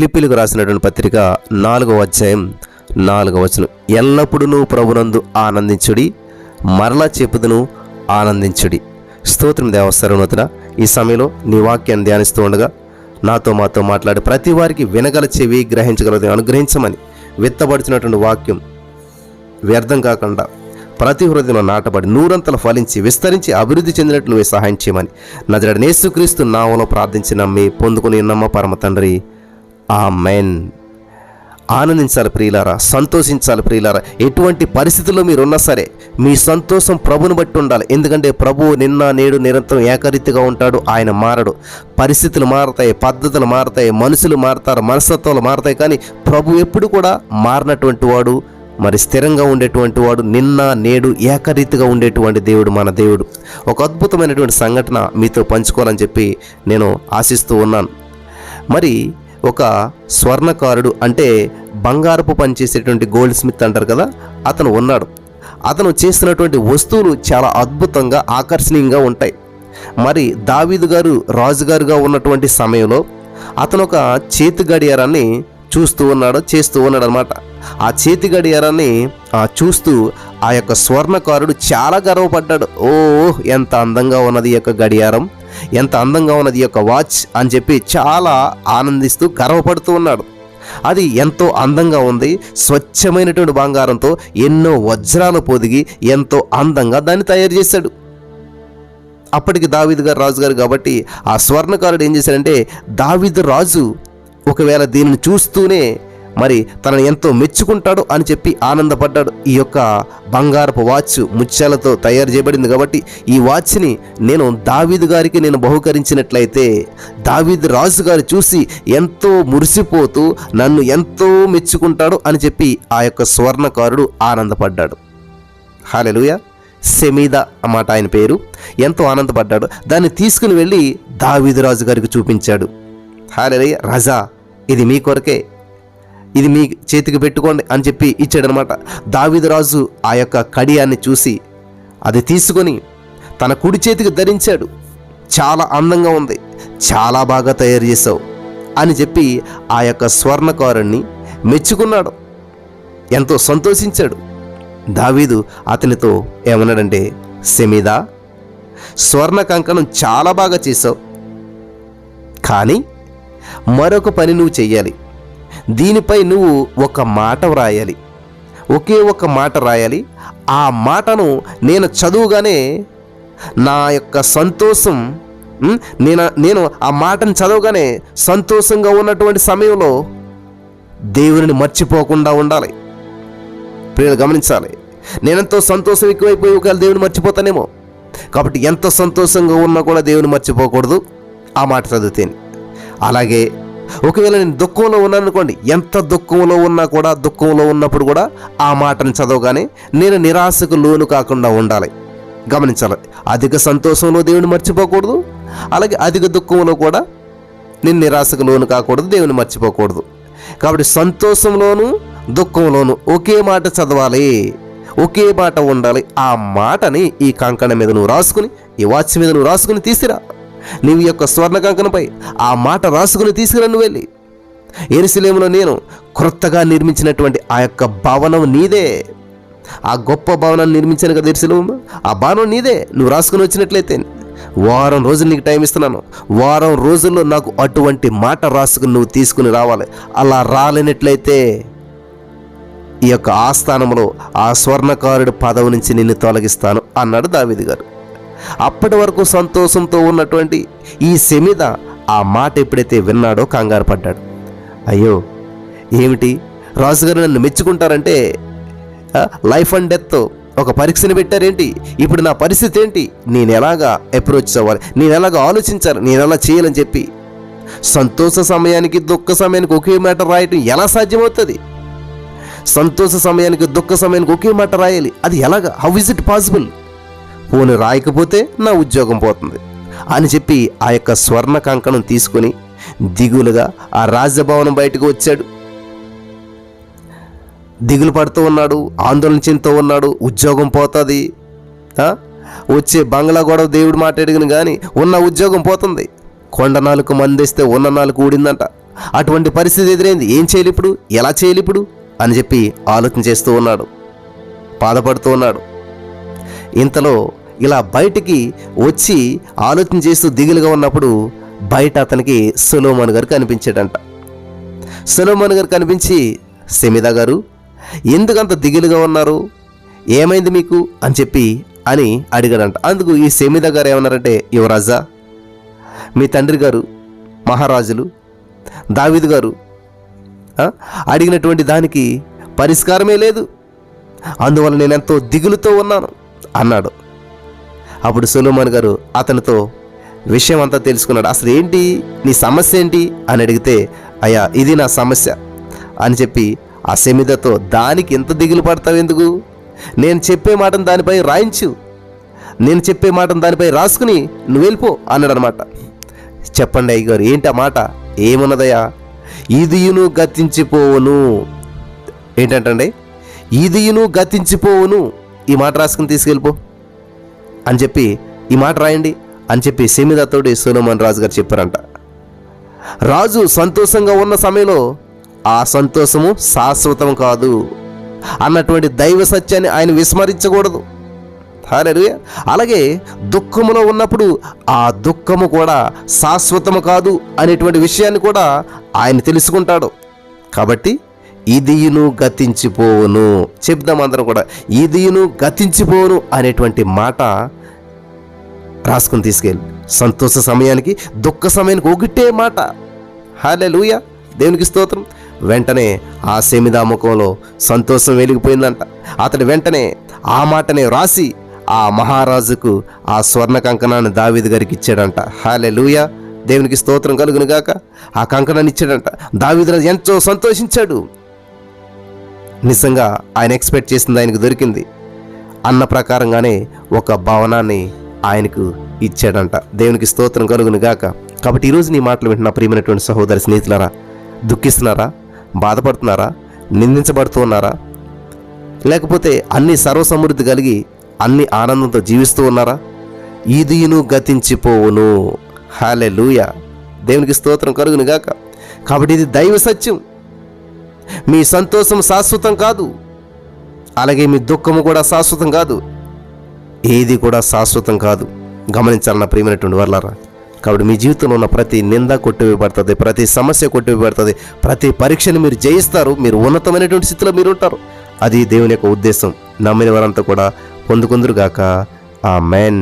ఫిలిపిలకు రాసినటువంటి పత్రిక నాలుగవ అధ్యాయం నాలుగవ వచనం. ఎల్లప్పుడూ ప్రభునందు ఆనందించుడి మరలా చెప్పుదును ఆనందించుడి. స్తోత్రం దేవస్థానోతన ఈ సమయంలో నీ వాక్యాన్ని ధ్యానిస్తూ ఉండగా నాతో మాతో మాట్లాడి ప్రతి వారికి వినగల చెవి గ్రహించగలదు అనుగ్రహించమని విత్తబడుతున్నటువంటి వాక్యం వ్యర్థం కాకుండా ప్రతి హృదయంలో నాటబడి నూరంతలు ఫలించి విస్తరించి అభివృద్ధి చెందినట్లు నువ్వే సహాయం చేయమని నజరడ నేసుక్రీస్తు ప్రార్థించి నమ్మి పొందుకుని నమ్మ పరమ తండ్రి? ఆ మెన్ ఆనందించాలి ప్రియులారా సంతోషించాలి ప్రియులారా. ఎటువంటి పరిస్థితుల్లో మీరున్నా సరే మీ సంతోషం ప్రభుని బట్టి ఉండాలి. ఎందుకంటే ప్రభువు నిన్న నేడు నిరంతరం ఏకరీతిగా ఉంటాడు ఆయన మారడు. పరిస్థితులు మారతాయి పద్ధతులు మారతాయి మనుషులు మారతారు మనస్తత్వాలు మారతాయి. కానీ ప్రభు ఎప్పుడు కూడా మారినటువంటి వాడు మరి స్థిరంగా ఉండేటువంటి వాడు నిన్న నేడు ఏకరీతిగా ఉండేటువంటి దేవుడు మన దేవుడు. ఒక అద్భుతమైనటువంటి సంఘటన మీతో పంచుకోవాలని చెప్పి నేను ఆశిస్తూ ఉన్నాను. మరి ఒక స్వర్ణకారుడు అంటే బంగారపు పనిచేసేటువంటి గోల్డ్ స్మిత్ అంటారు కదా అతను ఉన్నాడు. అతను చేస్తున్నటువంటి వస్తువులు చాలా అద్భుతంగా ఆకర్షణీయంగా ఉంటాయి. మరి దావీదు గారు రాజుగారుగా ఉన్నటువంటి సమయంలో అతను ఒక చేతి గడియారాన్ని చూస్తూ ఉన్నాడు చేస్తూ ఉన్నాడు అనమాట ఆ చేతి గడియారాన్ని చూస్తూ ఆ యొక్క స్వర్ణకారుడు చాలా గర్వపడ్డాడు. ఓ ఎంత అందంగా ఉన్నది ఈ యొక్క గడియారం. ఎంత అందంగా ఉన్నది ఈ యొక్క వాచ్ అని చెప్పి చాలా ఆనందిస్తూ గర్వపడుతూ ఉన్నాడు. అది ఎంతో అందంగా ఉంది. స్వచ్ఛమైనటువంటి బంగారంతో ఎన్నో వజ్రాలు పొదిగి ఎంతో అందంగా దాన్ని తయారు చేశాడు. అప్పటికి దావీద్ గారు రాజు గారు కాబట్టి ఆ స్వర్ణకారుడు ఏం చేశాడంటే దావీదు రాజు ఒకవేళ దీనిని చూస్తూనే మరి తనను ఎంతో మెచ్చుకుంటాడు అని చెప్పి ఆనందపడ్డాడు. ఈ యొక్క బంగారపు వాచ్ ముత్యాలతో తయారు చేయబడింది కాబట్టి ఈ వాచ్ని నేను దావీదు గారికి నేను బహుకరించినట్లయితే దావీదు రాజు గారు చూసి ఎంతో మురిసిపోతూ నన్ను ఎంతో మెచ్చుకుంటాడు అని చెప్పి ఆ యొక్క స్వర్ణకారుడు ఆనందపడ్డాడు. హాలెలుయ సెమీద అన్నమాట ఆయన పేరు. ఎంతో ఆనందపడ్డాడు. దాన్ని తీసుకుని వెళ్ళి దావీదు రాజు గారికి చూపించాడు. హాలెలుయ రజా ఇది మీ కొరకే. ఇది మీ చేతికి పెట్టుకోండి అని చెప్పి ఇచ్చాడనమాట. దావీదు రాజు ఆ యొక్క కడియాన్ని చూసి అది తీసుకొని తన కుడి చేతికి ధరించాడు. చాలా అందంగా ఉంది. చాలా బాగా తయారు చేసావు అని చెప్పి ఆ యొక్క స్వర్ణకారుణ్ణి మెచ్చుకున్నాడు. ఎంతో సంతోషించాడు. దావీదు అతనితో ఏమన్నాడంటే సెమీదా స్వర్ణ కంకణం చాలా బాగా చేసావు కానీ మరొక పని నువ్వు చెయ్యాలి. దీనిపై నువ్వు ఒక మాట వ్రాయాలి. ఒకే ఒక మాట రాయాలి. ఆ మాటను నేను చదువుగానే నా యొక్క సంతోషం నేను నేను ఆ మాటను చదవగానే సంతోషంగా ఉన్నటువంటి సమయంలో దేవుని మర్చిపోకుండా ఉండాలి. ప్రియులు గమనించాలి. నేనెంతో సంతోషం ఎక్కువైపోయి ఒకవేళ దేవుని మర్చిపోతానేమో. కాబట్టి ఎంత సంతోషంగా ఉన్నా కూడా దేవుని మర్చిపోకూడదు. ఆ మాట చదివితేనే. అలాగే ఒకవేళ నేను దుఃఖంలో ఉన్నాను అనుకోండి ఎంత దుఃఖంలో ఉన్నా కూడా దుఃఖంలో ఉన్నప్పుడు కూడా ఆ మాటను చదవగానే నేను నిరాశకు లోను కాకుండా ఉండాలి. గమనించాలి. అధిక సంతోషంలో దేవుని మర్చిపోకూడదు. అలాగే అధిక దుఃఖంలో కూడా నేను నిరాశకు లోను కాకూడదు దేవుని మర్చిపోకూడదు. కాబట్టి సంతోషంలోను దుఃఖంలోను ఒకే మాట చదవాలి. ఒకే మాట ఉండాలి. ఆ మాటని ఈ కంకణ మీద నువ్వు రాసుకుని ఈ వాచ్ మీద నువ్వు రాసుకుని తీసిరా. నీవు ఈ యొక్క స్వర్ణకంకణపై ఆ మాట రాసుకుని తీసుకురన్ను వెళ్ళి. ఎరుసలేములో నేను క్రొత్తగా నిర్మించినటువంటి ఆ యొక్క భవనం నీదే. ఆ గొప్ప భవనాన్ని నిర్మించాను కదా ఎరుసలేము. ఆ భవనం నీదే. నువ్వు రాసుకుని వచ్చినట్లయితే వారం రోజులు నీకు టైం ఇస్తున్నాను. వారం రోజుల్లో నాకు అటువంటి మాట రాసుకుని నువ్వు తీసుకుని రావాలి. అలా రాలేనట్లయితే ఈ యొక్క ఆస్థానంలో ఆ స్వర్ణకారుడి పదవి నుంచి నిన్ను తొలగిస్తాను అన్నాడు దావిది గారు. అప్పటి వరకు సంతోషంతో ఉన్నటువంటి ఈ సెమిద ఆ మాట ఎప్పుడైతే విన్నాడో కంగారు పడ్డాడు. అయ్యో ఏమిటి? రాజుగారు నన్ను మెచ్చుకుంటారంటే లైఫ్ అండ్ డెత్ ఒక పరీక్షను పెట్టారేంటి? ఇప్పుడు నా పరిస్థితి ఏంటి? నేను ఎలాగా అప్రోచ్ అవ్వాలి? నేను ఎలాగా ఆలోచించాలి? నేను ఎలా చేయాలని చెప్పి సంతోష సమయానికి దుఃఖ సమయానికి ఒకే మాట రాయటం ఎలా సాధ్యమవుతుంది? సంతోష సమయానికి దుఃఖ సమయానికి ఒకే మాట రాయాలి. అది ఎలాగా? హౌ ఇస్ ఇట్ పాసిబుల్ పోని రాయకపోతే నా ఉద్యోగం పోతుంది అని చెప్పి ఆ యొక్క స్వర్ణ కంకణం తీసుకొని దిగులుగా ఆ రాజభవనం బయటకు వచ్చాడు. దిగులు పడుతూ ఉన్నాడు ఆందోళన చెందుతూ ఉన్నాడు ఉద్యోగం పోతుంది. వచ్చే బంగ్లా గొడవ దేవుడు మాట్లాడుగును కానీ ఉన్న ఉద్యోగం పోతుంది. కొండ నాలుగు మందేస్తే ఉన్న నాలుగు ఊడిందంట. అటువంటి పరిస్థితి ఎదురైంది. ఏం చేయాలి ఇప్పుడు? ఎలా చేయాలి ఇప్పుడు? అని చెప్పి ఆలోచన చేస్తూ ఉన్నాడు. బాధపడుతూ ఉన్నాడు. ఇంతలో ఇలా బయటికి వచ్చి ఆలోచన చేస్తూ దిగులుగా ఉన్నప్పుడు బయట అతనికి సులోమాన్ గారు కనిపించాడంట. సులోమాన్ గారు కనిపించి సెమిదా గారు ఎందుకంత దిగులుగా ఉన్నారు? ఏమైంది మీకు? అని చెప్పి అని అడిగాడంట. అందుకు ఈ సెమిదా గారు ఏమన్నారంటే యువరాజా మీ తండ్రి గారు మహారాజులు దావిదు గారు అడిగినటువంటి దానికి పరిష్కారమే లేదు. అందువల్ల నేను ఎంతో దిగులుతో ఉన్నాను. అన్నాడు. అప్పుడు సులోమాన్ గారు అతనితో విషయం అంతా తెలుసుకున్నాడు. అసలు ఏంటి? నీ సమస్య ఏంటి? అని అడిగితే అయ్యా ఇది నా సమస్య. అని చెప్పి ఆ సెమిదతో దానికి ఎంత దిగులు పడతావు ఎందుకు? నేను చెప్పే మాటను దానిపై రాయించు. నేను చెప్పే మాటను దానిపై రాసుకుని నువ్వు వెళ్ళిపో అన్నాడు అనమాట చెప్పండి అయ్య గారు ఏంటి ఆ మాట? ఏమున్నదయ్యా? ఇదియును గతించిపోవును. ఏంటంటే ఇదియును గతించిపోవును. ఈ మాట రాసుకుని తీసుకెళ్ళిపో అని చెప్పి ఈ మాట రాయండి అని చెప్పి సెమిదాతోటి సోనోమన్ రాజు గారు చెప్పారంట. రాజు సంతోషంగా ఉన్న సమయంలో ఆ సంతోషము శాశ్వతం కాదు అన్నటువంటి దైవ సత్యాన్ని ఆయన విస్మరించకూడదు. అలాగే దుఃఖములో ఉన్నప్పుడు ఆ దుఃఖము కూడా శాశ్వతము కాదు అనేటువంటి విషయాన్ని కూడా ఆయన తెలుసుకుంటాడు. కాబట్టి ఇదియును గతించిపోవును. చెప్దాం అందరం కూడా ఇదియును గతించిపోవును అనేటువంటి మాట రాసుకుని తీసుకెళ్ళి. సంతోష సమయానికి దుఃఖ సమయానికి ఒకటే మాట. హాలే లూయ దేవునికి స్తోత్రం. వెంటనే ఆ సెమిదా ముఖంలో సంతోషం వెలిగిపోయిందంట. అతడు వెంటనే ఆ మాటనే రాసి ఆ మహారాజుకు ఆ స్వర్ణ కంకణాన్ని దావీదు గారికి ఇచ్చాడంట. హాలే లూయ దేవునికి స్తోత్రం కలుగును గాక ఆ కంకణాన్ని ఇచ్చాడంట. దావీదు ఎంతో సంతోషించాడు. నిజంగా ఆయన ఎక్స్పెక్ట్ చేసింది ఆయనకు దొరికింది. అన్న ప్రకారంగానే ఒక భవనాన్ని ఆయనకు ఇచ్చాడంట. దేవునికి స్తోత్రం కలుగును గాక. కాబట్టి ఈరోజు నీ మాటలు వింటున్న ప్రియమైనటువంటి సహోదరి స్నేహితులారా దుఃఖిస్తున్నారా బాధపడుతున్నారా నిందించబడుతూ ఉన్నారా? లేకపోతే అన్ని సర్వసమృద్ధి కలిగి అన్ని ఆనందంతో జీవిస్తూ ఉన్నారా? ఇదిను గతించిపోవును. హాలే లూయ దేవునికి స్తోత్రం కలుగును గాక. కాబట్టి ఇది దైవ సత్యం. మీ సంతోషం శాశ్వతం కాదు. అలాగే మీ దుఃఖము కూడా శాశ్వతం కాదు. ఏది కూడా శాశ్వతం కాదు. గమనించాలన్న ప్రియమైనటువంటి వర్లారా కాబట్టి మీ జీవితంలో ఉన్న ప్రతి నింద కొట్టివేయబడుతుంది ప్రతి సమస్య కొట్టివేయబడుతుంది ప్రతి పరీక్షను మీరు జయిస్తారు మీరు ఉన్నతమైనటువంటి స్థితిలో మీరు ఉంటారు. అది దేవుని యొక్క ఉద్దేశం. నమ్మిన వారంతా కూడా పొందుకుందరుగాక. ఆ మెన్